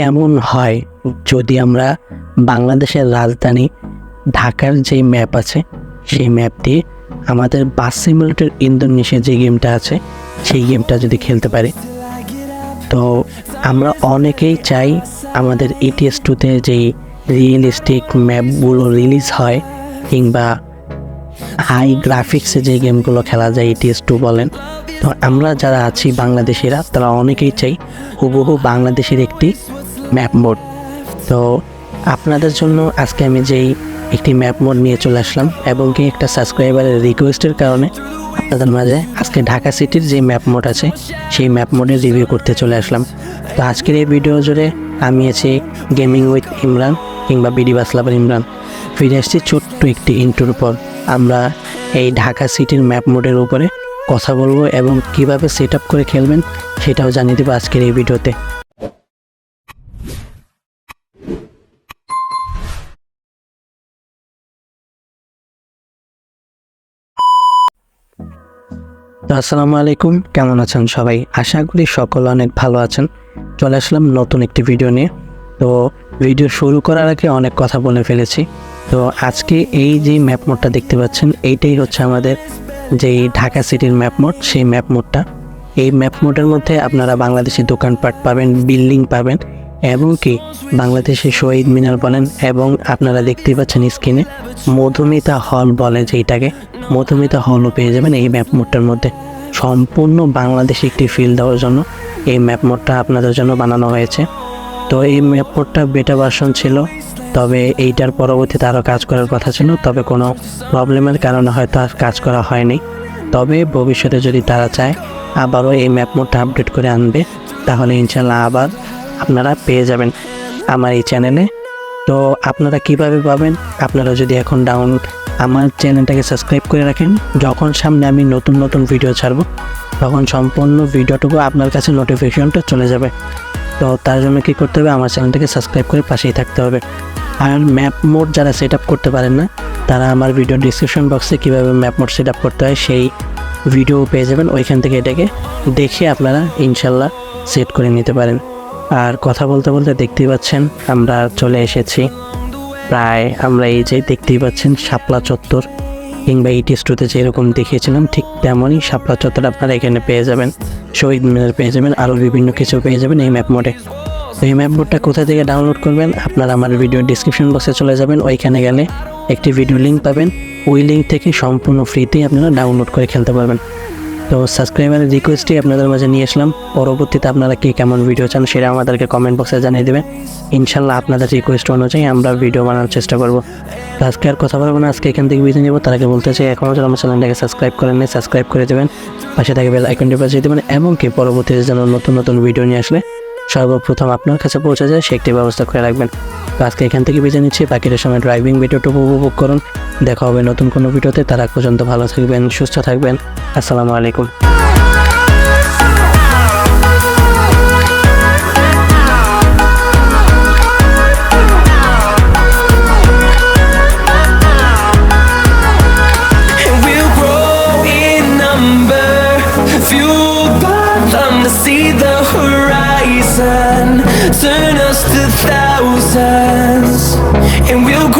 কেমন হয় যদি আমরা বাংলাদেশের রাজধানী ঢাকার যে ম্যাপ আছে, সেই ম্যাপ দিয়ে আমাদের বাস সিমুলেটর ইন্দোনেশিয়া যে গেমটা আছে, সেই গেমটা যদি খেলতে পারি। তো আমরা অনেকেই চাই আমাদের ইটিএস টুতে যেই রিয়েলিস্টিক ম্যাপগুলো রিলিজ হয়, কিংবা হাই গ্রাফিক্সে যে গেমগুলো খেলা যায় ইটিএস টু বলেন। তো আমরা যারা আছি বাংলাদেশিরা, তারা অনেকেই চাই হুবহু বাংলাদেশের একটি ম্যাপ মোড। তো আপনাদের জন্য আজকে আমি যেই একটি ম্যাপ মোড নিয়ে চলে আসলাম এবং কি একটা সাবস্ক্রাইবারের রিকোয়েস্টের কারণে আপনাদের মাঝে আজকে ঢাকা সিটির যে ম্যাপ মোড আছে, সেই ম্যাপ মোডে রিভিউ করতে চলে আসলাম। তো আজকের এই ভিডিও জুড়ে আমি আছি গেমিং উইথ ইমরান কিংবা বিডি বাসলাবার ইমরান। ফিরে আসছি ছোট্ট একটি ইন্টুর পর। আমরা এই ঢাকা সিটির ম্যাপ মোডের উপরে কথা বলব এবং কীভাবে সেট করে খেলবেন সেটাও জানিয়ে দেবো আজকের এই ভিডিওতে। আসসালামু আলাইকুম, কেমন আছেন সবাই? আশা করি সকল অনেক ভালো আছেন। চলে আসলাম নতুন একটি ভিডিও নিয়ে। তো ভিডিও শুরু করার আগে অনেক কথা বলে ফেলেছি। তো আজকে এই যে ম্যাপ মোডটা দেখতে পাচ্ছেন, এইটাই হচ্ছে আমাদের যেই ঢাকা সিটির ম্যাপ মোড সেই ম্যাপ মোডটা এই ম্যাপ মোডের মধ্যে আপনারা বাংলাদেশি দোকানপাট পাবেন বিল্ডিং পাবেন। এবং কি বাংলাদেশে শহীদ মিনার বলেন, এবং আপনারা দেখতেই পাচ্ছেন স্ক্রিনে, মধুমিতা হল বলে যেইটাকে মধুমিতা হলও পেয়ে যাবেন এই ম্যাপ মোডটার মধ্যে। সম্পূর্ণ বাংলাদেশে একটি ফিল দেওয়ার জন্য এই ম্যাপ মোডটা আপনাদের জন্য বানানো হয়েছে। তো এই ম্যাপ মোডটা বেটা ভার্সন ছিল, তবে এইটার পরবর্তীতে আরও কাজ করার কথা ছিল, তবে কোনো প্রবলেমের কারণে হয়তো আর কাজ করা হয়নি। তবে ভবিষ্যতে যদি তারা চায়, আবারও এই ম্যাপ মোডটা আপডেট করে আনবে, তাহলে ইনশাল্লাহ আবার আপনারা পেয়ে যাবেন আমার এই চ্যানেলে। তো আপনারা কীভাবে পাবেন? আপনারা যদি এখন ডাউন আমার চ্যানেলটাকে সাবস্ক্রাইব করে রাখেন, যখন সামনে আমি নতুন নতুন ভিডিও ছাড়বো, তখন সম্পূর্ণ ভিডিওটুকু আপনার কাছে নোটিফিকেশনটা চলে যাবে। তো তার জন্য কী করতে হবে? আমার চ্যানেলটাকে সাবস্ক্রাইব করে পাশেই থাকতে হবে। আর ম্যাপ মোড যারা সেট আপ করতে পারেন না, তারা আমার ভিডিও ডিসক্রিপশন বক্সে কীভাবে ম্যাপ মোড সেট আপ করতে হয়, সেই ভিডিও পেয়ে যাবেন। ওইখান থেকে এটাকে দেখে আপনারা ইনশাল্লাহ সেট করে নিতে পারেন। আর কথা বলতে বলতে দেখতেই পাচ্ছেন আমরা চলে এসেছি। প্রায় আমরা এই যে দেখতেই পাচ্ছেন শাপলা চত্বর কিংবা এইটি স্টুতে যেরকম দেখিয়েছিলাম ঠিক তেমনই শাপলা চত্বর আপনারা এখানে পেয়ে যাবেন, শহীদ মিনার পেয়ে যাবেন, আরও বিভিন্ন কিছু পেয়ে যাবেন এই ম্যাপ মোডে। তো এই ম্যাপ মোডটা কোথা থেকে ডাউনলোড করবেন আপনারা আমার ভিডিও ডিসক্রিপশন বক্সে চলে যাবেন, ওইখানে গেলে একটি ভিডিও লিঙ্ক পাবেন, ওই লিঙ্ক থেকে সম্পূর্ণ ফ্রিতেই আপনারা ডাউনলোড করে খেলতে পারবেন। তো সাবস্ক্রাইবারের রিকোয়েস্টই আপনাদের মাঝে নিয়ে আসলাম। পরবর্তীতে আপনারা কে কেমন ভিডিও চান সেটা আমাদেরকে কমেন্ট বক্সে জানিয়ে দেবেন। ইনশাল্লাহ আপনাদের রিকোয়েস্ট অনুযায়ী আমরা ভিডিও বানানোর চেষ্টা করব। আজকে আর কথা বলব না, আজকে এখান থেকে বিদায় নেব। তার বলতে চাই, এখনও যেন আমার চ্যানেলটাকে সাবস্ক্রাইব করেন নাই সাবস্ক্রাইব করে দেবেন। পাশে থাকে বেল আইকনটি বাজিয়ে দেবেন। এবং কি পরবর্তীতে যেন নতুন নতুন ভিডিও নিয়ে আসলে সর্বপ্রথম আপনার কাছে পৌঁছে যায়, সে একটি ব্যবস্থা করে রাখবেন। তো আজকে এখান থেকে বেঁচে নিচ্ছি। বাকিটা সময় ড্রাইভিং ভিডিওটুকু উপভোগ করুন। দেখা হবে নতুন কোনো ভিডিওতে। তারা পর্যন্ত ভালো থাকবেন, সুস্থ থাকবেন। আসসালামু আলাইকুম। Turn us to thousands. And we'll